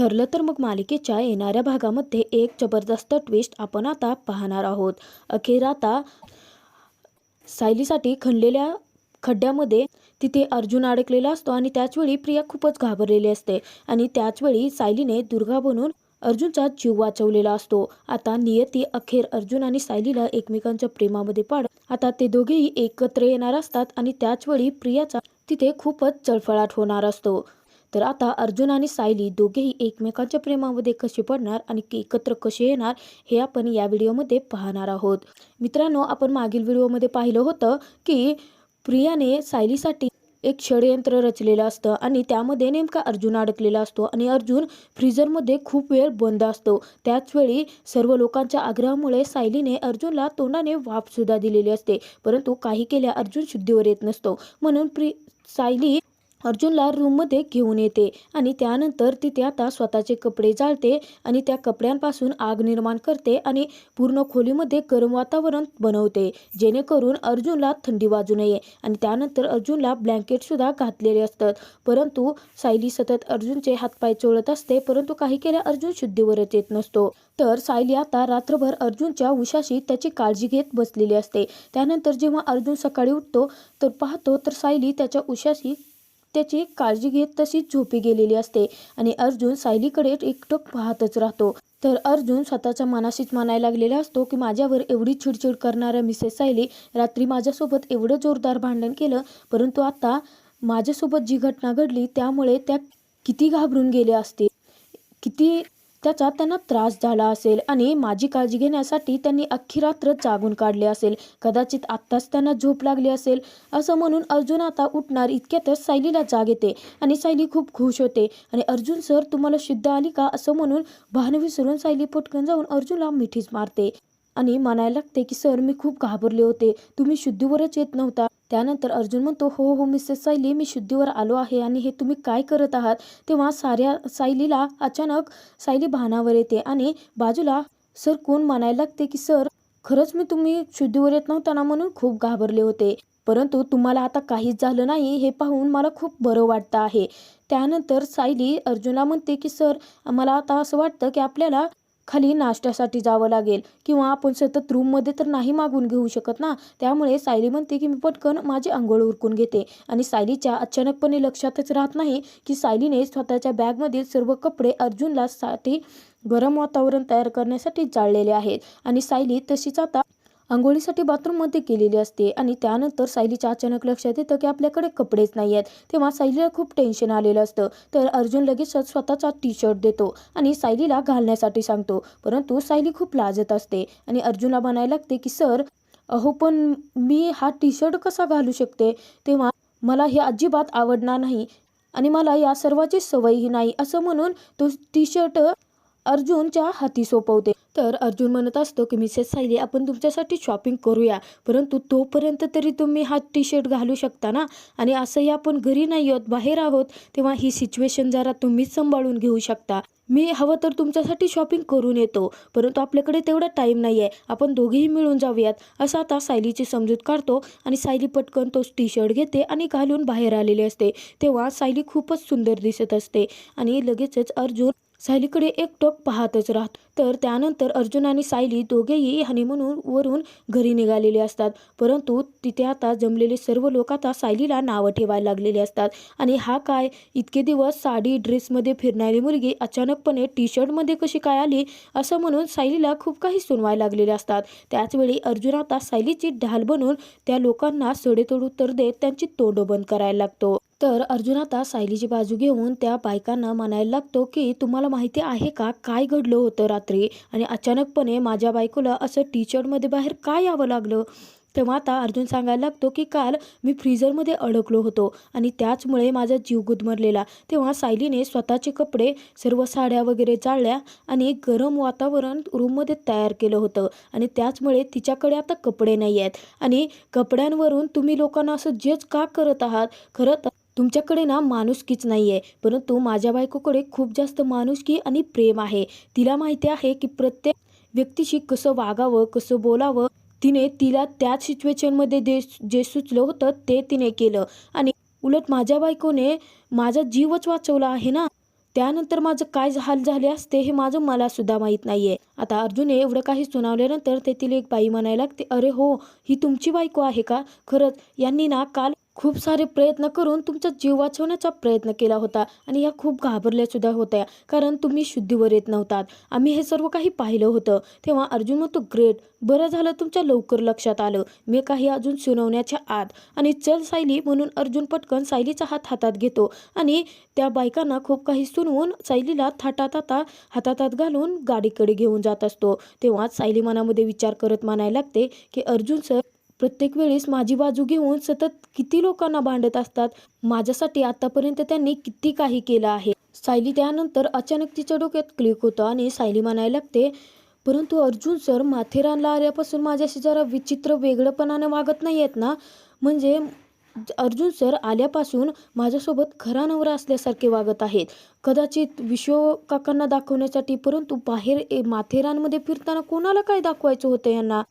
ठरलं तर मग मालिकेच्या येणाऱ्या भागामध्ये एक जबरदस्त ट्विस्ट आपण आता पाहणार आहोत. अखेर आता सायलीसाठी खणलेल्या खड्ड्यामध्ये तिथे अर्जुन अडकलेला असतो आणि त्याचवेळी प्रिया खूपच घाबरलेली असते. आणि त्याचवेळी सायलीने दुर्गा बनून अर्जुनचा जीव वाचवलेला असतो. आता नियती अखेर अर्जुन आणि सायलीला एकमेकांच्या प्रेमामध्ये पाड आता ते दोघेही एकत्र येणार असतात आणि त्याचवेळी प्रियाचा तिथे खूपच चळफळाट होणार असतो. तर आता अर्जुन आणि सायली दोघेही एकमेकांच्या प्रेमामध्ये कसे पडणार आणि एकत्र कसे येणार हे आपण या व्हिडिओमध्ये पाहणार आहोत. मित्रांनो आपण मागील व्हिडिओमध्ये पाहिलं होतं की प्रियाने सायलीसाठी एक षडयंत्र रचलेलं असतं आणि त्यामध्ये नेमका अर्जुन अडकलेला असतो आणि अर्जुन फ्रीजरमध्ये खूप वेळ बंद असतो. त्याचवेळी सर्व लोकांच्या आग्रहामुळे सायलीने अर्जुनला तोंडाने वाफसुद्धा दिलेली असते परंतु काही केल्या अर्जुन शुद्धीवर येत नसतो. म्हणून प्रि सायली अर्जुनला रूममध्ये घेऊन येते आणि त्यानंतर तिथे आता स्वतःचे कपडे जाळते आणि त्या कपड्यांपासून आग निर्माण करते आणि पूर्ण खोलीमध्ये गरम वातावरण बनवते. जेणेकरून अर्जुनला थंडी वाजू नये आणि त्यानंतर अर्जुनला ब्लँकेटसुद्धा घातलेले असतात. परंतु सायली सतत अर्जुनचे हातपाय चोळत असते परंतु काही केल्या अर्जुन शुद्धीवरच येत नसतो. तर सायली आता रात्रभर अर्जुनच्या उशाशी त्याची काळजी घेत बसलेली असते. त्यानंतर जेव्हा अर्जुन सकाळी उठतो तर पाहतो तर सायली त्याच्या उशाशी त्याची काळजी घेत तशीच झोपी गेलेली असते आणि अर्जुन सायलीकडे एकटक पाहतच राहतो. तर अर्जुन स्वतःच्या मनाशीच म्हणायला लागलेला असतो की माझ्यावर एवढी चिडचिड करणाऱ्या मिसेस सायली रात्री माझ्यासोबत एवढं जोरदार भांडण केलं परंतु आता माझ्यासोबत जी घटना घडली त्यामुळे त्या किती घाबरून गेल्या असतील. किती त्याचा त्यांना त्रास झाला असेल आणि माझी काळजी घेण्यासाठी त्यांनी अख्खी रात्र जागून काढले असेल. कदाचित आत्ताच त्यांना झोप लागली असेल. असं म्हणून अर्जुन आता उठणार इतक्यातच सायलीला जाग येते आणि सायली खूप खुश होते. आणि अर्जुन सर तुम्हाला शुद्ध आली का? असं म्हणून भान विसरून सायली पटकन जाऊन अर्जुनला मिठीच मारते आणि म्हणायला लागते की सर मी खूप घाबरले होते. तुम्ही शुद्धीवरच येत नव्हता. त्यानंतर अर्जुन म्हणतो हो हो मिसेस सायली मी शुद्धीवर आलो आहे आणि हे तुम्ही काय करत आहात? तेव्हा साऱ्या सायलीला अचानक सायली भानावर येते आणि बाजूला सर कोण म्हणायला लागते की सर खरंच मी तुम्ही शुद्धीवर येत नव्हता ना म्हणून खूप घाबरले होते. परंतु तुम्हाला आता काहीच झालं नाही हे पाहून मला खूप बरं वाटतं आहे. त्यानंतर सायली अर्जुनला म्हणते की सर मला आता असं वाटतं की आपल्याला खाली नाश्त्यासाठी जावं लागेल किंवा आपण सतत रूममध्ये तर नाही मागून घेऊ शकत ना? त्यामुळे सायली म्हणते की मी पटकन माझी आंघोळ उरकून घेते. आणि सायलीच्या अचानकपणे लक्षातच राहत नाही की सायलीने स्वतःच्या बॅगमधील सर्व कपडे अर्जुनला साठी गरम वातावरण तयार करण्यासाठी जाळलेले आहेत. आणि सायली तशीच आता आंघोळीसाठी बाथरूममध्ये गेलेली असते आणि त्यानंतर सायलीच्या अचानक लक्षात येतं की आपल्याकडे कपडेच नाही आहेत. तेव्हा सायलीला खूप टेन्शन आलेलं असतं. तर अर्जुन लगेचच स्वतःचा टी शर्ट देतो आणि सायलीला घालण्यासाठी सांगतो. परंतु सायली खूप लाजत असते आणि अर्जुनला म्हणायला लागते की सर अहो पण मी हा टी शर्ट कसा घालू शकते? तेव्हा मला हे अजिबात आवडणार नाही आणि मला या सर्वाची सवयही नाही. असं म्हणून तो टी शर्ट अर्जुनच्या हाती सोपवते. तर अर्जुन म्हणत असतो की मिसेस सायली आपण तुमच्यासाठी शॉपिंग करूया. परंतु तोपर्यंत तरी तुम्ही हा टी शर्ट घालू शकता ना? आणि असंही आपण घरी नाही आहोत बाहेर आहोत तेव्हा ही सिच्युएशन जरा तुम्हीच सांभाळून घेऊ शकता. मी हवं तर तुमच्यासाठी शॉपिंग करून येतो परंतु आपल्याकडे तेवढा टाईम नाही आहे आपण दोघेही मिळून जाऊयात. असं आता सायलीची समजूत काढतो आणि सायली पटकन तो टी शर्ट घेते आणि घालून बाहेर आलेले असते. तेव्हा सायली खूपच सुंदर दिसत असते आणि लगेचच अर्जुन सायलीकडे एकटक पाहतच राहत. तर त्यानंतर अर्जुन आणि सायली दोघेही हनीमून वरून घरी निघालेले असतात. परंतु तिथे आता जमलेले सर्व लोक आता सायलीला नावं ठेवायला लागलेले असतात. आणि हा काय? इतके दिवस साडी ड्रेसमध्ये फिरणारी मुलगी अचानकपणे टी शर्टमध्ये कशी काय आली? असं म्हणून सायलीला खूप काही सुनवायला लागलेले असतात. त्याचवेळी अर्जुन आता सायलीची ढाल बनून त्या लोकांना सडेतोड उत्तर देत त्यांची तोंड बंद करायला लागतो. तर अर्जुन आता सायलीची बाजू घेऊन त्या बायकांना म्हणायला लागतो की तुम्हाला माहिती आहे का काय घडलं होतं रात्री? आणि अचानकपणे माझ्या बायकोला असं टी शर्टमध्ये बाहेर काय यावं लागलं? तेव्हा आता अर्जुन सांगायला लागतो की काल मी फ्रीझरमध्ये अडकलो होतो आणि त्याचमुळे माझा जीव गुदमरलेला. तेव्हा सायलीने स्वतःचे कपडे सर्व साड्या वगैरे जाळल्या आणि गरम वातावरण रूममध्ये तयार केलं होतं. आणि त्याचमुळे तिच्याकडे आता कपडे नाही आहेत. आणि कपड्यांवरून तुम्ही लोकांना असं जज का करत आहात? खरं तर तुमच्याकडे ना माणुसकीच नाही आहे परंतु माझ्या बायकोकडे खूप जास्त माणुसकी आणि प्रेम आहे. तिला माहिती आहे की प्रत्येक व्यक्तीशी कसं वागावं कसं बोलावं तिने तिला त्याच सिच्युएशनमध्ये दे जे सुचलं होतं ते तिने केलं. आणि उलट माझ्या बायकोने माझा जीवच वाचवला आहे ना? त्यानंतर माझं काय हाल झाले असते हे माझं मला सुद्धा माहीत नाहीये. आता अर्जुनने एवढं काही सुनावल्यानंतर तेथील एक बाई म्हणायला लागते अरे हो ही तुमची बायको आहे का? खरंच यांनी ना काल खूप सारे प्रयत्न करून तुमचा जीव वाचवण्याचा प्रयत्न केला होता आणि या खूप घाबरल्या सुद्धा होत्या कारण तुम्ही शुद्धीवर येत नव्हतात. आम्ही हे सर्व काही पाहिलं होतं. तेव्हा अर्जुन म्हणतो ग्रेट बरं झालं तुमच्या लवकर लक्षात आलं. मी काही अजून सुनावण्याच्या आत आणि चल सायली म्हणून अर्जुन पटकन सायलीचा हात हातात घेतो आणि त्या बायकांना खूप काही सुनवून सायलीला थाटात आता हातात हात घालून गाडीकडे घेऊन जात असतो. तेव्हा सायली मनामध्ये विचार करत मानायला लागते की अर्जुन सर प्रत्येक वेळेस माझी बाजू घेऊन सतत किती लोकांना भांडत असतात माझ्यासाठी आतापर्यंत त्यांनी किती काही केलं आहे. सायली त्यानंतर अचानक तिच्या डोक्यात क्लिक होतं आणि सायली म्हणायला लागते परंतु अर्जुन सर माथेरानला आल्यापासून माझ्याशी जरा विचित्र वेगळंपणाने वागत नाही आहेत ना? म्हणजे अर्जुन सर आल्यापासून माझ्यासोबत खरा नवरा असल्यासारखे वागत आहेत. कदाचित विश्व काकांना दाखवण्यासाठी परंतु बाहेर ए- माथेरानमध्ये फिरताना कोणाला काय दाखवायचं होतं यांना?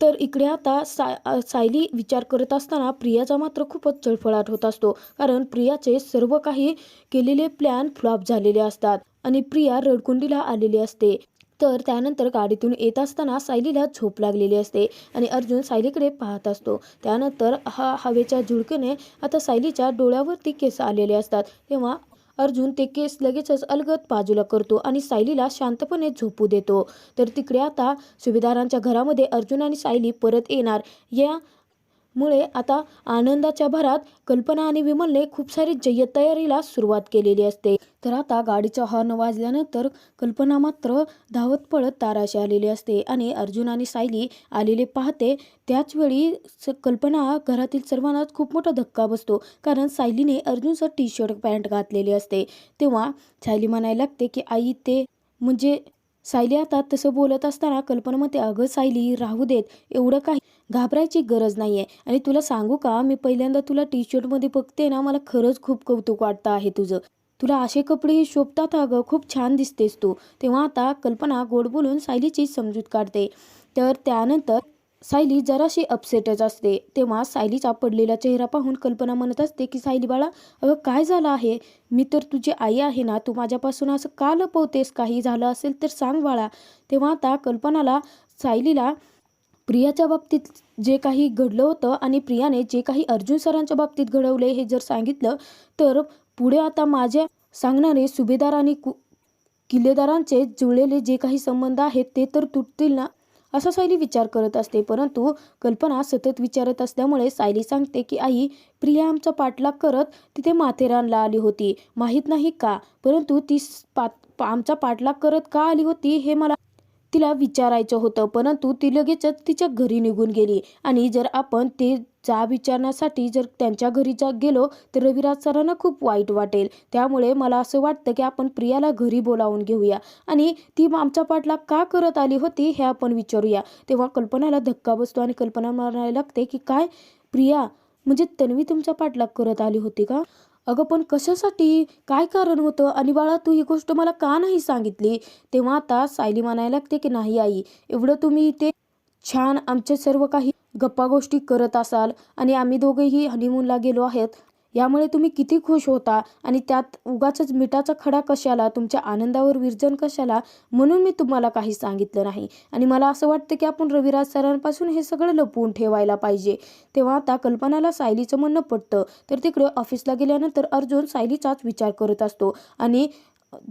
तर इकडे आता सा सायली विचार करत असताना प्रियाचा मात्र खूपच चळफळाट होत असतो. कारण प्रियाचे सर्व काही केलेले प्लॅन फ्लॉप झालेले असतात आणि प्रिया रडकुंडीला आलेली असते. तर त्यानंतर गाडीतून येत असताना सायलीला झोप लागलेली असते आणि अर्जुन सायलीकडे पाहत असतो. त्यानंतर हा हवेच्या झुळकेने आता सायलीच्या डोळ्यावरती केस आलेले असतात. तेव्हा अर्जुन ते केस लगेचच अलगत बाजूला करतो आणि सायलीला शांतपणे झोपू देतो. तर तिकडे आता सुभेदारांच्या घरामध्ये अर्जुन आणि सायली परत येणार. या मुळे आता आनंदाच्या भरात कल्पना आणि विमलने खूप सारी जय्यत तयारीला सुरुवात केलेली असते. तर आता गाडीचा हॉर्न वाजल्यानंतर कल्पना मात्र धावत पळत ताराशी आलेली असते आणि अर्जुन आणि सायली आलेले पाहते. त्याचवेळी स- कल्पना घरातील सर्वांनाच खूप मोठा धक्का बसतो. कारण सायलीने अर्जुनचं टी शर्ट पॅन्ट घातलेली असते. तेव्हा सायली म्हणायला लागते की आई ते म्हणजे सायली आता तसं बोलत असताना कल्पना अगं सायली राहू देत एवढं काही घाबरायची गरज नाही आहे आणि तुला सांगू का मी पहिल्यांदा तुला टी शर्टमध्ये बघते ना मला खरंच खूप कौतुक वाटतं आहे तुझं. तुला असे कपडेही शोभतात अगं खूप छान दिसतेस तू. तेव्हा आता कल्पना गोड बोलून सायलीची समजूत काढते. तर त्यानंतर सायली जराशी अपसेटच असते. तेव्हा सायलीचा पडलेला चेहरा पाहून कल्पना म्हणत असते की सायली बाळा अगं काय झालं आहे? मी तर तुझी आई आहे ना तू माझ्यापासून असं का लपवतेस? काही झालं असेल तर सांग बाळा. तेव्हा आता कल्पनाला सायलीला प्रियाच्या बाबतीत जे काही घडलं होतं आणि प्रियाने जे काही अर्जुन सरांच्या बाबतीत घडवले हे जर सांगितलं तर पुढे आता माझ्या सांगणारे सुभेदार आणि कु किल्लेदारांचे जुळलेले जे काही संबंध आहेत ते तर तुटतील ना? असा सायली विचार करत असते. परंतु कल्पना सतत विचारत असल्यामुळे सायली सांगते की आई प्रिया आमचा पाठलाग करत तिथे माथेरानला आली होती. माहीत नाही का? परंतु ती पात पा- आमचा पाठलाग करत का आली होती हे मला तिला विचारायचं होतं. परंतु ती लगेचच तिच्या घरी निघून गेली आणि जर आपण ते चहा विचारण्यासाठी जर त्यांच्या घरी जा गेलो तर रविराज सरांना खूप वाईट वाटेल. त्यामुळे मला असं वाटतं की आपण प्रियाला घरी बोलावून घेऊया. आणि ती आमच्या पाठला का करत आली होती हे आपण विचारूया. तेव्हा कल्पनाला धक्का बसतो आणि कल्पना म्हणायला लागते की काय? प्रिया म्हणजे तन्वी तुमच्या पाठलाग करत आली होती का? अगं पण कशासाठी? काय कारण होतं? आणि बाळा तू ही गोष्ट मला का नाही सांगितली? तेव्हा आता सायली म्हणायला लागते की नाही आई एवढं तुम्ही इथे छान आमचे सर्व काही गप्पा गोष्टी करत असाल आणि आम्ही दोघेही हनीमूनला गेलो आहेत यामुळे तुम्ही किती खुश होता आणि त्यात उगाच मिठाचा खडा कशाला तुमच्या आनंदावर विरजन कशाला म्हणून मी तुम्हाला काही सांगितलं नाही. आणि मला असं वाटतं की आपण रविराज सरांपासून हे सगळं लपवून ठेवायला पाहिजे. तेव्हा आता कल्पनाला सायलीचं म्हणणं पटतं तर तिकडे ऑफिसला गेल्यानंतर अर्जुन सायलीचाच विचार करत असतो आणि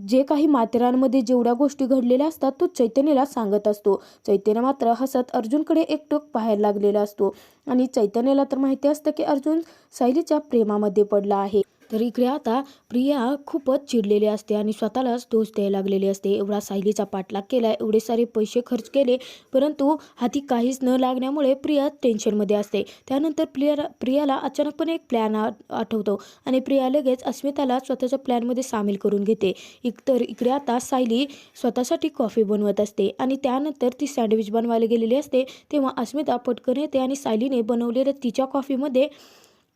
जे काही माथेरानमध्ये जेवढ्या गोष्टी घडलेल्या असतात तो चैतन्यला सांगत असतो. चैतन्य मात्र हसत अर्जुनकडे एकटोक पाहायला लागलेला असतो. आणि चैतन्याला तर माहिती असतं की अर्जुन सायलीच्या प्रेमामध्ये पडला आहे. तर इकडे आता प्रिया खूपच चिडलेली असते आणि स्वतःलाच दोष द्यायला लागलेली असते. एवढा सायलीचा पाठलाग केला एवढे सारे पैसे खर्च केले परंतु हाती काहीच न लागण्यामुळे प्रिया टेन्शनमध्ये असते. त्यानंतर प्रिया प्रियाला अचानकपणे एक प्लॅन आठवतो आणि प्रिया लगेच अस्मिताला स्वतःच्या प्लॅनमध्ये सामील करून घेते. इक तर इकडे आता सायली स्वतःसाठी कॉफी बनवत असते आणि त्यानंतर ती सँडविच बनवायला गेलेली असते. तेव्हा अस्मिता पटकन येते आणि सायलीने बनवलेल्या तिच्या कॉफीमध्ये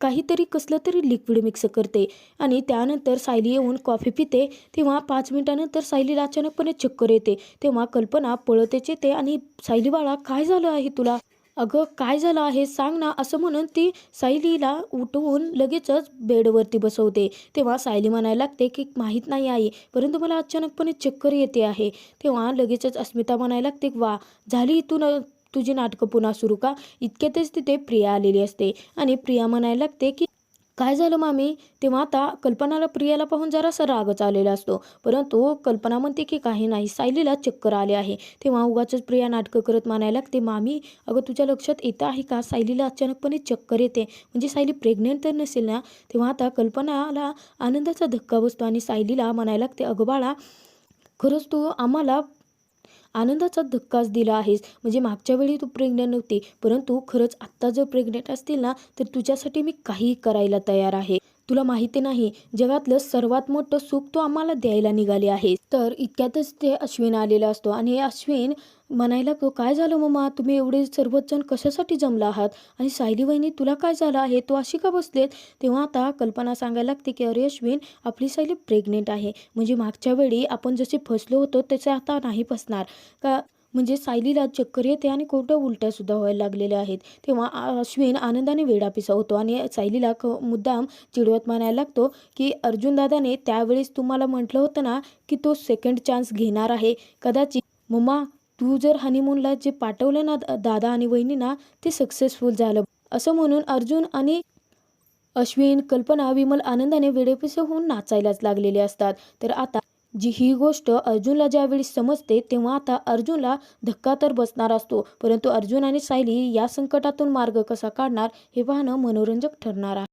काहीतरी कसलं तरी लिक्विड मिक्स करते. आणि त्यानंतर सायली येऊन कॉफी पिते. तेव्हा पाच मिनिटानंतर सायलीला अचानकपणे चक्कर येते. तेव्हा कल्पना पळतेच येते आणि सायली बाळा काय झालं आहे तुला? अगं काय झालं आहे सांग ना असं म्हणून ती सायलीला उठवून लगेचच बेडवरती बसवते. तेव्हा सायली म्हणायला लागते की माहीत नाही आई परंतु मला अचानकपणे चक्कर येते आहे. तेव्हा लगेचच अस्मिता म्हणायला लागते वा झाली इथून तुझी नाटकं पुन्हा सुरू का? इतक्यातच तिथे प्रिया आलेली असते. आणि प्रिया म्हणायला लागते की काय झालं मामी? तेव्हा आता कल्पनाला प्रियाला पाहून जरासा रागच आलेला असतो. परंतु कल्पना म्हणते की काही नाही सायलीला चक्कर आले आहे. तेव्हा उगाचच प्रिया नाटकं करत म्हणायला लागते मामी अगं तुझ्या लक्षात येतं आहे का? सायलीला अचानकपणे चक्कर येते. म्हणजे सायली प्रेग्नेंट तर नसेल ना? तेव्हा आता कल्पनाला आनंदाचा धक्का बसतो आणि सायलीला म्हणायला लागते अगं बाळा खरंच तू आम्हाला आनंदाचा धक्काच दिला आहेस. म्हणजे मागच्या वेळी तू प्रेग्नंट नव्हती परंतु खरंच आत्ता जर प्रेग्नेंट असतील ना तर तुझ्यासाठी मी काही करायला तयार आहे. तुला माहिती नाही जगातलं सर्वात मोठं सुख तू आम्हाला द्यायला निघाले आहे. तर इतक्यातच ते अश्विन आलेला असतो. आणि अश्विन म्हणायला तो काय झालं मम्मा तुम्ही एवढे सर्वजण कशासाठी जमला आहात? आणि सायली वहिनी तुला काय झालं आहे? तू अशी का बसलेत? तेव्हा आता कल्पना सांगायला लागते की अरे अश्विन आपली सायली प्रेग्नेंट आहे. म्हणजे मागच्या वेळी आपण जसे फसलो होतो त्याचे आता नाही फसणार. का म्हणजे सायलीला चक्कर येते आणि कोणत्या उलट्यासुद्धा व्हायला लागलेल्या आहेत. तेव्हा अश्विन आनंदाने वेडापिसा होतो आणि सायलीला क मुद्दाम चिडवत म्हणायला लागतो की अर्जुनदादाने त्यावेळेस तुम्हाला म्हटलं होतं ना की तो सेकंड चान्स घेणार आहे. कदाचित मम्मा तू जर हनीमूनला जे पाठवलं ना दादा आणि वहिनीना ते सक्सेसफुल झालं. असं म्हणून अर्जुन आणि अश्विन कल्पना विमल आनंदाने वेडेपिसे होऊन नाचायलाच लागलेले असतात. तर आता जी ही गोष्ट अर्जुनला ज्यावेळी समजते तेव्हा आता अर्जुनला धक्का तर बसणार असतो. परंतु अर्जुन आणि सायली या संकटातून मार्ग कसा काढणार हे पाहणं मनोरंजक ठरणार आहे.